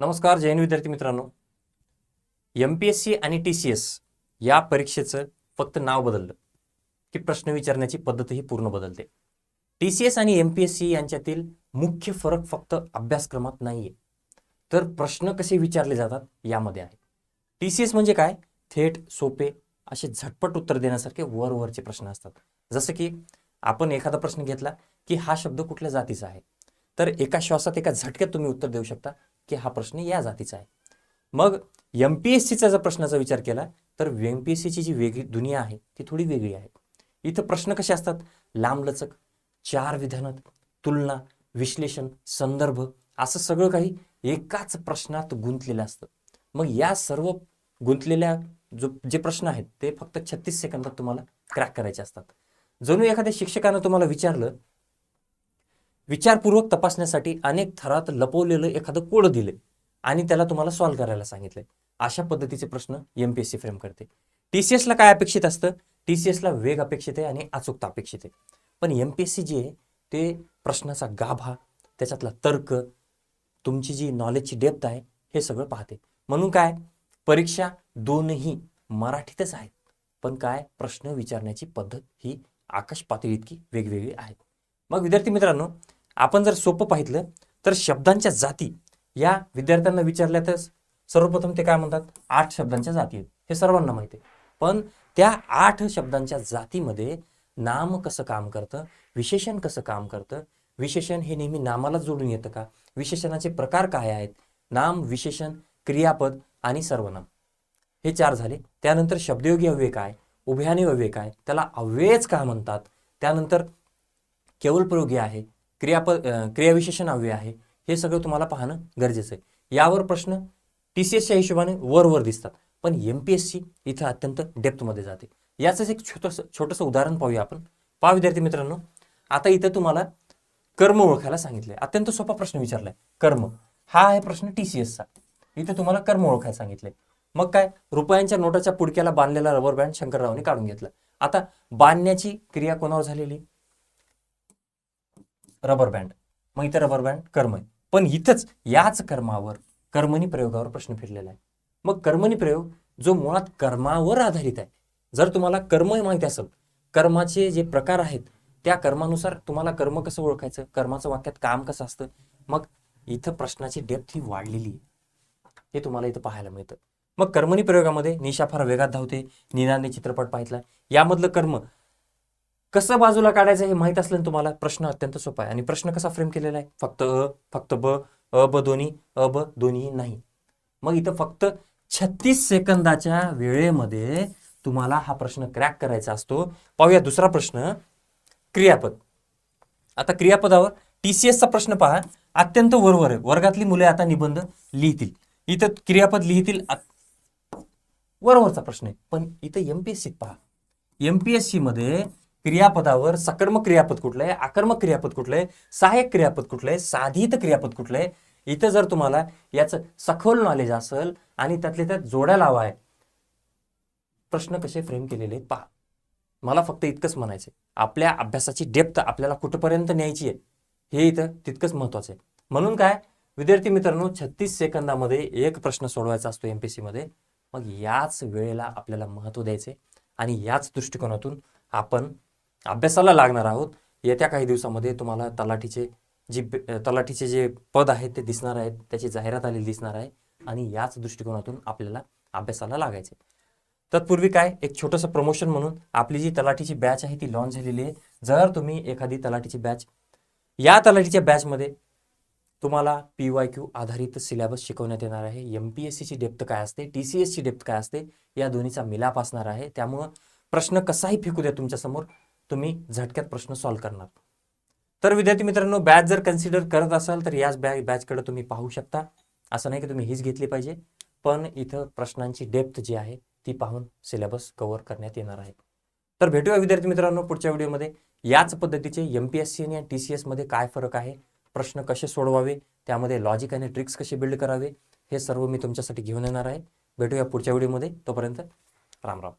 नमस्कार जैन विद्यार्थी मित्रांनो. एम पी एस सी आणि टी सी एस या परीक्षेचं फक्त नाव बदललं की प्रश्न विचारण्याची पद्धतही पूर्ण बदलते. टी सी एस आणि एम पी एस सी यांच्यातील मुख्य फरक फक्त अभ्यासक्रमात नाही आहे तर प्रश्न कसे विचारले जातात यामध्ये आहे. टी सी एस म्हणजे काय? थेट सोपे असे झटपट उत्तर देण्यासारखे वरवरचे प्रश्न असतात. जसं की आपण एखादा प्रश्न घेतला की हा शब्द कुठल्या जातीचा आहे? तर एका श्वासात एका झटक्यात तुम्ही उत्तर देऊ शकता. की हा प्रश्न या जातीचा आहे. मग एम पी एस सीचा जर प्रश्नाचा विचार केला तर एम पी एस सीची जी वेगळी दुनिया आहे ती थोडी वेगळी आहे. इथं प्रश्न कसे असतात? लांबलचक चार विधानात तुलना विश्लेषण संदर्भ असं सगळं काही एकाच प्रश्नात गुंतलेलं असतं. मग या सर्व गुंतलेल्या जो जे प्रश्न आहेत ते फक्त छत्तीस सेकंदात तुम्हाला क्रॅक करायचे असतात. जणू एखाद्या शिक्षकानं तुम्हाला विचारलं विचारपूर्वक तपासण्यासाठी अनेक थरात लपवलेलं एखादं कोड दिले आणि त्याला तुम्हाला सॉल्व्ह करायला सांगितलंय. अशा पद्धतीचे प्रश्न M P S C frame करते. टी सी एसला काय अपेक्षित असतं? टी सी एसला वेग अपेक्षित आहे आणि अचूकता अपेक्षित आहे. पण एम पी एस सी जे आहे ते प्रश्नाचा गाभा त्याच्यातला तर्क तुमची जी नॉलेजची डेप्थ आहे हे सगळं पाहते. म्हणून काय? परीक्षा दोनही मराठीतच आहेत. पण काय? प्रश्न विचारण्याची पद्धत ही आकाश पातळी इतकी वेगवेगळी आहे. मग विद्यार्थी मित्रांनो आपण जर सोपं पाहितलं तर शब्दांच्या जाती या विद्यार्थ्यांना विचारल्या तर सर्वप्रथम ते काय म्हणतात? आठ शब्दांच्या जाती आहेत. हे सर्वांना माहिती आहे. पण त्या आठ शब्दांच्या जातीमध्ये नाम कसं काम करतं? विशेषण कसं काम करतं? विशेषण हे नेहमी नामाला जोडून येतं का? विशेषणाचे प्रकार काय आहेत? नाम विशेषण क्रियापद आणि सर्वनाम. हे चार झाले. त्यानंतर शब्दयोगी अव्यय काय? उभयाने अव्यय काय? त्याला अव्ययच का म्हणतात? त्यानंतर केवळ प्रयोगी आहे. क्रियापद क्रियाविशेषण हवे आहे. हे सगळं तुम्हाला पाहणं गरजेचं आहे. यावर प्रश्न टी सी एसच्या हिशोबाने वर वर दिसतात. पण एम पी एस सी इथं अत्यंत डेप्थमध्ये जाते. याचंच एक छोटंसं छोटंसं उदाहरण पाहूया आपण. पहा विद्यार्थी मित्रांनो आता इथं तुम्हाला कर्म ओळखायला सांगितले अत्यंत सोपा प्रश्न विचारलाय. कर्म. हा आहे प्रश्न टी सी एसचा इथे तुम्हाला कर्म ओळखायला सांगितलंय. मग काय? रुपयांच्या नोटाच्या पुडक्याला बांधलेला रबर बँड शंकररावने काढून घेतला. आता बांधण्याची क्रिया कोणावर झालेली? Rubber band. मग इथं रबर बँड कर्म आहे. पण इथंच याच कर्मावर कर्मणी प्रयोगावर प्रश्न फिरलेला आहे. मग कर्मणी प्रयोग जो मुळात कर्मावर आधारित आहे. जर तुम्हाला कर्म माहिती असेल कर्माचे जे प्रकार आहेत त्या कर्मानुसार तुम्हाला कर्म कसं ओळखायचं? कर्माचं वाक्यात काम कसं असतं? मग इथं प्रश्नाची डेप्थ ही वाढलेली आहे. हे तुम्हाला इथं पाहायला मिळतं. मग कर्मणी प्रयोगामध्ये निशा फार वेगात धावते निनाने चित्रपट पाहितला. यामधलं कर्म कसं बाजूला काढायचं हे माहीत असलं तुम्हाला? प्रश्न अत्यंत सोपा आहे. आणि प्रश्न कसा फ्रेम केलेला आहे? फक्त अ फक्त ब अ ब दोन्ही अ ब दोन्ही नाही. मग इथं फक्त छत्तीस सेकंदाच्या वेळेमध्ये तुम्हाला हा प्रश्न क्रॅक करायचा असतो. पाहूया दुसरा प्रश्न. क्रियापद. आता क्रियापदावर टी सी एसचा प्रश्न पहा. अत्यंत वरवर आहे. वर्गातली मुले आता निबंध लिहितील. इथं क्रियापद लिहितील. वरवरचा प्रश्न आहे. पण इथं एमपीएससीत पहा. एमपीएससी मध्ये क्रियापदावर सकर्मक क्रियापद कुठलं आहे आकर्मक क्रियापद कुठलं आहे सहाय्यक क्रियापद कुठलं आहे साधित क्रियापद कुठलं आहे इथं जर तुम्हाला याचं सखोल नॉलेज असेल आणि त्यातले त्यात जोड्या लावा आहे प्रश्न कसे फ्रेम केलेले आहेत पहा. मला फक्त इतकंच म्हणायचं आपल्या अभ्यासाची डेप्थ आपल्याला कुठपर्यंत न्यायची आहे हे इथं तितकंच महत्वाचं आहे. म्हणून काय विद्यार्थी मित्रांनो छत्तीस सेकंदामध्ये एक प्रश्न सोडवायचा असतो एम पी मध्ये. मग याच वेळेला आपल्याला महत्त्व द्यायचे आणि याच दृष्टिकोनातून आपण अभ्यासाला लागणार आहोत. येत्या काही दिवसामध्ये तुम्हाला तलाठीचे जी तलाठीचे जे पद आहेत ते दिसणार आहेत त्याची जाहिरात आलेली दिसणार आहे आणि याच दृष्टिकोनातून आपल्याला अभ्यासाला लागायचे. तत्पूर्वी काय? एक छोटंसं प्रमोशन म्हणून आपली जी तलाठीची बॅच आहे ती लॉन्च झालेली आहे. जर तुम्ही एखादी तलाठीची बॅच या तलाठीच्या बॅचमध्ये तुम्हाला पी वाय क्यू आधारित सिलेबस शिकवण्यात येणार आहे. एम पी एस सीची डेप्थ काय असते? टी सी एसची डेप्थ काय असते? या दोन्हीचा मिलाप असणार आहे. त्यामुळं प्रश्न कसाही फेकू द्या तुमच्यासमोर. तुम्ही झटक्यात प्रश्न सॉल्व्ह करणार. तर विद्यार्थी मित्रांनो बॅच जर कन्सिडर करत असाल तर याच बॅ बॅचकडे तुम्ही पाहू शकता. असं नाही की तुम्ही हीच घेतली पाहिजे पण इथं प्रश्नांची डेप्थ जी आहे ती पाहून सिलेबस कव्हर करण्यात येणार आहे. तर भेटूया विद्यार्थी मित्रांनो पुढच्या व्हिडिओमध्ये याच पद्धतीचे एम पी एस सी आणि टी सी एसमध्ये काय फरक आहे प्रश्न कसे सोडवावे त्यामध्ये लॉजिक आणि ट्रिक्स कसे बिल्ड करावे हे सर्व मी तुमच्यासाठी घेऊन येणार आहे. भेटूया पुढच्या व्हिडिओमध्ये तोपर्यंत राम राम.